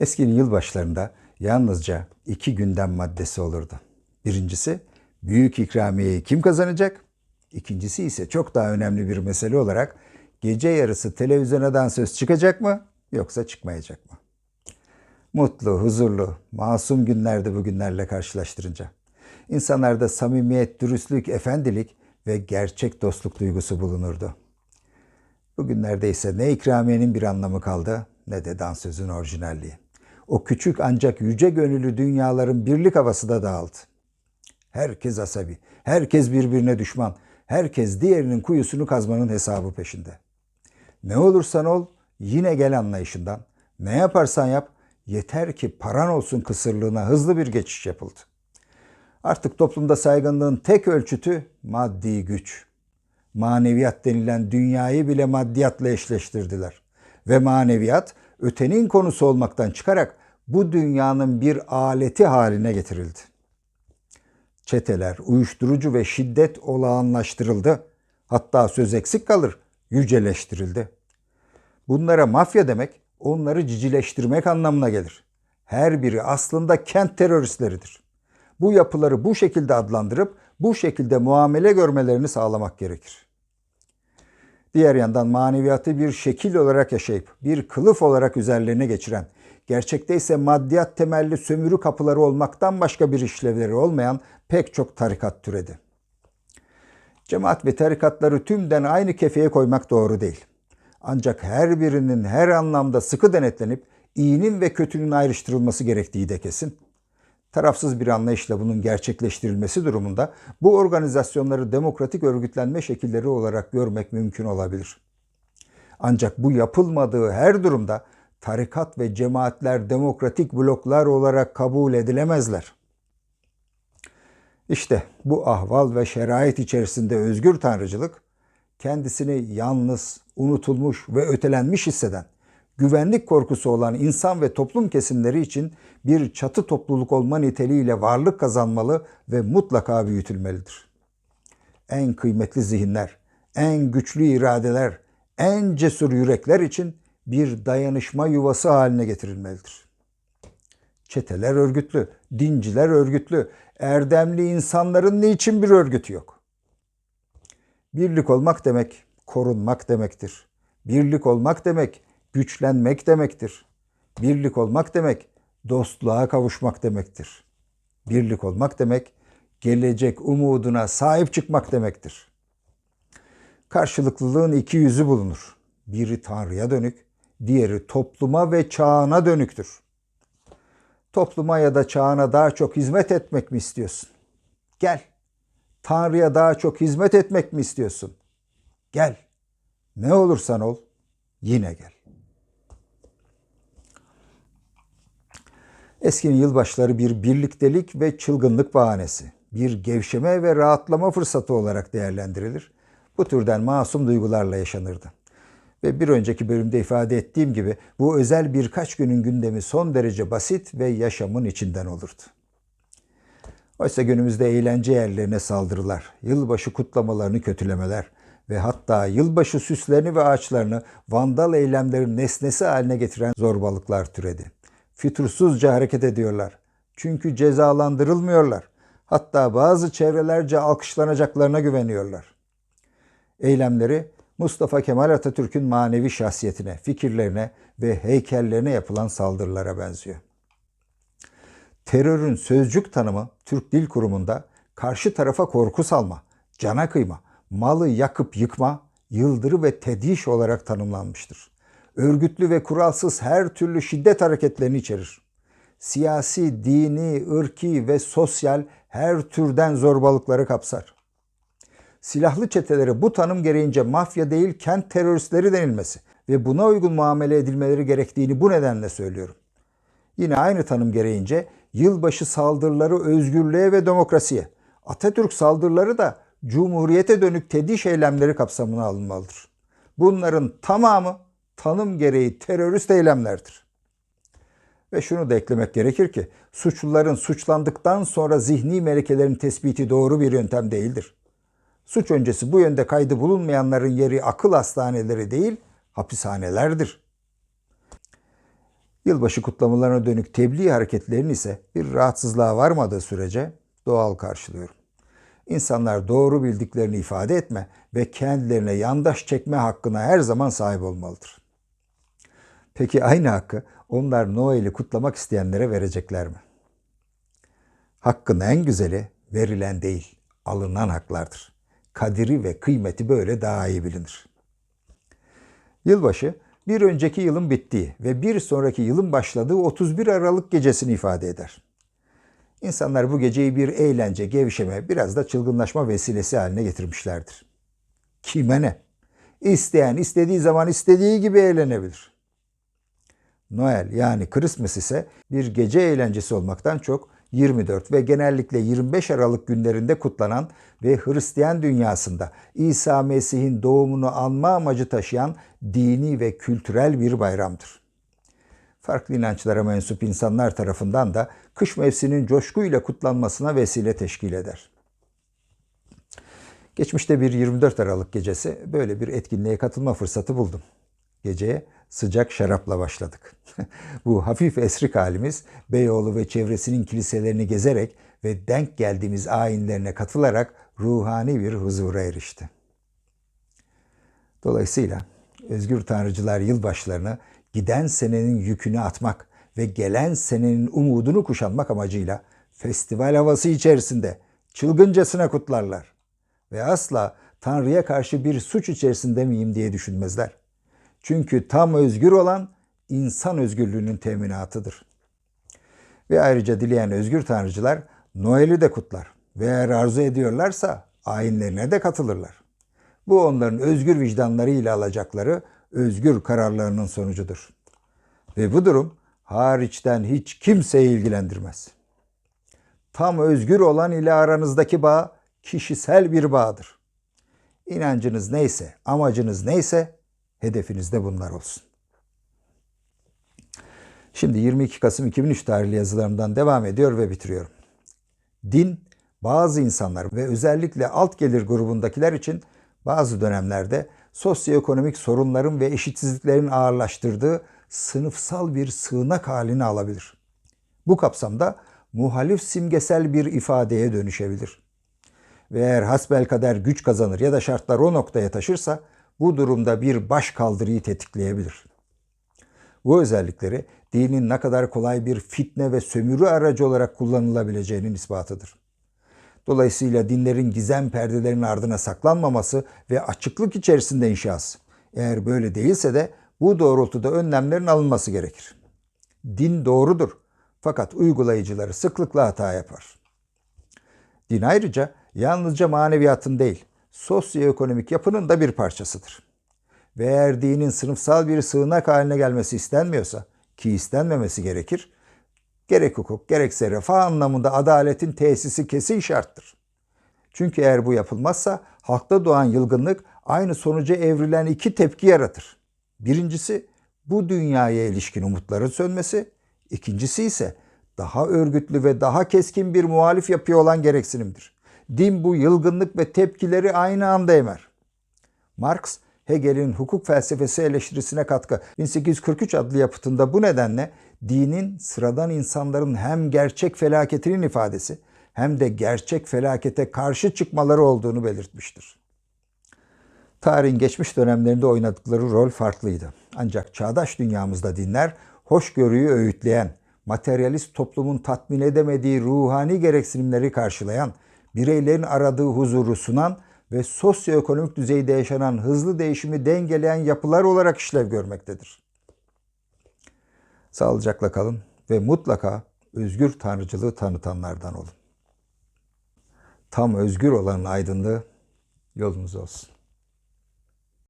Eski yılbaşlarında yalnızca iki gündem maddesi olurdu. Birincisi büyük ikramiyeyi kim kazanacak? İkincisi ise çok daha önemli bir mesele olarak gece yarısı televizyona dansöz çıkacak mı yoksa çıkmayacak mı? Mutlu, huzurlu, masum günlerde bu günlerle karşılaştırınca. İnsanlarda samimiyet, dürüstlük, efendilik ve gerçek dostluk duygusu bulunurdu. Bugünlerde ise ne ikramiyenin bir anlamı kaldı ne de dansözün orijinalliği. O küçük ancak yüce gönüllü dünyaların birlik havası da dağıldı. Herkes asabi, herkes birbirine düşman, herkes diğerinin kuyusunu kazmanın hesabı peşinde. Ne olursan ol yine gel anlayışından, ne yaparsan yap yeter ki paran olsun kısırlığına hızlı bir geçiş yapıldı. Artık toplumda saygınlığın tek ölçütü maddi güç. Maneviyat denilen dünyayı bile maddiyatla eşleştirdiler. Ve maneviyat ötenin konusu olmaktan çıkarak bu dünyanın bir aleti haline getirildi. Çeteler, uyuşturucu ve şiddet olağanlaştırıldı. Hatta söz eksik kalır, yüceleştirildi. Bunlara mafya demek, onları cicileştirmek anlamına gelir. Her biri aslında kent teröristleridir. Bu yapıları bu şekilde adlandırıp bu şekilde muamele görmelerini sağlamak gerekir. Diğer yandan maneviyatı bir şekil olarak yaşayıp bir kılıf olarak üzerlerine geçiren, gerçekte ise maddiyat temelli sömürü kapıları olmaktan başka bir işlevleri olmayan pek çok tarikat türedi. Cemaat ve tarikatları tümden aynı kefeye koymak doğru değil. Ancak her birinin her anlamda sıkı denetlenip iyinin ve kötünün ayrıştırılması gerektiği de kesin. Tarafsız bir anlayışla bunun gerçekleştirilmesi durumunda bu organizasyonları demokratik örgütlenme şekilleri olarak görmek mümkün olabilir. Ancak bu yapılmadığı her durumda tarikat ve cemaatler demokratik bloklar olarak kabul edilemezler. İşte bu ahval ve şerait içerisinde özgür tanrıcılık kendisini yalnız, unutulmuş ve ötelenmiş hisseden, güvenlik korkusu olan insan ve toplum kesimleri için bir çatı topluluk olma niteliğiyle varlık kazanmalı ve mutlaka büyütülmelidir. En kıymetli zihinler, en güçlü iradeler, en cesur yürekler için bir dayanışma yuvası haline getirilmelidir. Çeteler örgütlü, dinciler örgütlü, erdemli insanların niçin bir örgütü yok? Birlik olmak demek korunmak demektir. Birlik olmak demek güçlenmek demektir. Birlik olmak demek dostluğa kavuşmak demektir. Birlik olmak demek gelecek umuduna sahip çıkmak demektir. Karşılıklılığın iki yüzü bulunur. Biri Tanrı'ya dönük, diğeri topluma ve çağına dönüktür. Topluma ya da çağına daha çok hizmet etmek mi istiyorsun? Gel. Tanrı'ya daha çok hizmet etmek mi istiyorsun? Gel. Ne olursan ol, yine gel. Eskinin yılbaşları bir birliktelik ve çılgınlık bahanesi, bir gevşeme ve rahatlama fırsatı olarak değerlendirilir. Bu türden masum duygularla yaşanırdı. Ve bir önceki bölümde ifade ettiğim gibi bu özel birkaç günün gündemi son derece basit ve yaşamın içinden olurdu. Oysa günümüzde eğlence yerlerine saldırılar, yılbaşı kutlamalarını kötülemeler ve hatta yılbaşı süslerini ve ağaçlarını vandal eylemlerin nesnesi haline getiren zorbalıklar türedi. Fütursuzca hareket ediyorlar. Çünkü cezalandırılmıyorlar. Hatta bazı çevrelerce alkışlanacaklarına güveniyorlar. Eylemleri Mustafa Kemal Atatürk'ün manevi şahsiyetine, fikirlerine ve heykellerine yapılan saldırılara benziyor. Terörün sözcük tanımı Türk Dil Kurumu'nda karşı tarafa korku salma, cana kıyma, malı yakıp yıkma, yıldırı ve tediş olarak tanımlanmıştır. Örgütlü ve kuralsız her türlü şiddet hareketlerini içerir. Siyasi, dini, ırki ve sosyal her türden zorbalıkları kapsar. Silahlı çetelere bu tanım gereğince mafya değil kent teröristleri denilmesi ve buna uygun muamele edilmeleri gerektiğini bu nedenle söylüyorum. Yine aynı tanım gereğince yılbaşı saldırıları özgürlüğe ve demokrasiye, Atatürk saldırıları da Cumhuriyete dönük tediş eylemleri kapsamına alınmalıdır. Bunların tamamı tanım gereği terörist eylemlerdir. Ve şunu da eklemek gerekir ki suçluların suçlandıktan sonra zihni melekelerin tespiti doğru bir yöntem değildir. Suç öncesi bu yönde kaydı bulunmayanların yeri akıl hastaneleri değil, hapishanelerdir. Yılbaşı kutlamalarına dönük tebliğ hareketlerinin ise bir rahatsızlığa varmadığı sürece doğal karşılıyorum. İnsanlar doğru bildiklerini ifade etme ve kendilerine yandaş çekme hakkına her zaman sahip olmalıdır. Peki aynı hakkı onlar Noel'i kutlamak isteyenlere verecekler mi? Hakkın en güzeli verilen değil, alınan haklardır. Kadiri ve kıymeti böyle daha iyi bilinir. Yılbaşı bir önceki yılın bittiği ve bir sonraki yılın başladığı 31 Aralık gecesini ifade eder. İnsanlar bu geceyi bir eğlence, gevşeme, biraz da çılgınlaşma vesilesi haline getirmişlerdir. Kime ne? İsteyen istediği zaman istediği gibi eğlenebilir. Noel yani Christmas ise bir gece eğlencesi olmaktan çok 24 ve genellikle 25 Aralık günlerinde kutlanan ve Hristiyan dünyasında İsa Mesih'in doğumunu anma amacı taşıyan dini ve kültürel bir bayramdır. Farklı inançlara mensup insanlar tarafından da kış mevsiminin coşkuyla kutlanmasına vesile teşkil eder. Geçmişte bir 24 Aralık gecesi böyle bir etkinliğe katılma fırsatı buldum. Geceye sıcak şarapla başladık. Bu hafif esrik halimiz Beyoğlu ve çevresinin kiliselerini gezerek ve denk geldiğimiz ayinlerine katılarak ruhani bir huzura erişti. Dolayısıyla Özgür Tanrıcılar yılbaşlarını giden senenin yükünü atmak ve gelen senenin umudunu kuşanmak amacıyla festival havası içerisinde çılgıncasına kutlarlar ve asla Tanrı'ya karşı bir suç içerisinde miyim diye düşünmezler. Çünkü tam özgür olan insan özgürlüğünün teminatıdır. Ve ayrıca dileyen özgür tanrıcılar Noel'i de kutlar ve eğer arzu ediyorlarsa ayinlerine de katılırlar. Bu onların özgür vicdanlarıyla alacakları özgür kararlarının sonucudur. Ve bu durum hariçten hiç kimseyi ilgilendirmez. Tam özgür olan ile aranızdaki bağ kişisel bir bağdır. İnancınız neyse, amacınız neyse hedefiniz de bunlar olsun. Şimdi 22 Kasım 2003 tarihli yazılarımdan devam ediyor ve bitiriyorum. Din bazı insanlar ve özellikle alt gelir grubundakiler için bazı dönemlerde sosyoekonomik sorunların ve eşitsizliklerin ağırlaştırdığı sınıfsal bir sığınak halini alabilir. Bu kapsamda muhalif simgesel bir ifadeye dönüşebilir. Ve eğer hasbelkader güç kazanır ya da şartlar o noktaya taşırsa bu durumda bir baş kaldırıyı tetikleyebilir. Bu özellikleri dinin ne kadar kolay bir fitne ve sömürü aracı olarak kullanılabileceğinin ispatıdır. Dolayısıyla dinlerin gizem perdelerinin ardına saklanmaması ve açıklık içerisinde inşası. Eğer böyle değilse de bu doğrultuda önlemlerin alınması gerekir. Din doğrudur fakat uygulayıcıları sıklıkla hata yapar. Din ayrıca yalnızca maneviyatın değil, sosyoekonomik yapının da bir parçasıdır. Ve eğer dinin sınıfsal bir sığınak haline gelmesi istenmiyorsa ki istenmemesi gerekir, gerek hukuk gerekse refah anlamında adaletin tesisi kesin şarttır. Çünkü eğer bu yapılmazsa halkta doğan yılgınlık aynı sonuca evrilen iki tepki yaratır. Birincisi bu dünyaya ilişkin umutların sönmesi, ikincisi ise daha örgütlü ve daha keskin bir muhalif yapıya olan gereksinimdir. Din bu yılgınlık ve tepkileri aynı anda emer. Marx, Hegel'in hukuk felsefesi eleştirisine katkı 1843 adlı yapıtında bu nedenle dinin sıradan insanların hem gerçek felaketinin ifadesi hem de gerçek felakete karşı çıkmaları olduğunu belirtmiştir. Tarihin geçmiş dönemlerinde oynadıkları rol farklıydı. Ancak çağdaş dünyamızda dinler hoşgörüyü öğütleyen, materyalist toplumun tatmin edemediği ruhani gereksinimleri karşılayan, bireylerin aradığı huzuru sunan ve sosyoekonomik düzeyde yaşanan hızlı değişimi dengeleyen yapılar olarak işlev görmektedir. Sağlıcakla kalın ve mutlaka özgür tanrıcılığı tanıtanlardan olun. Tam özgür olanın aydınlığı yolunuz olsun.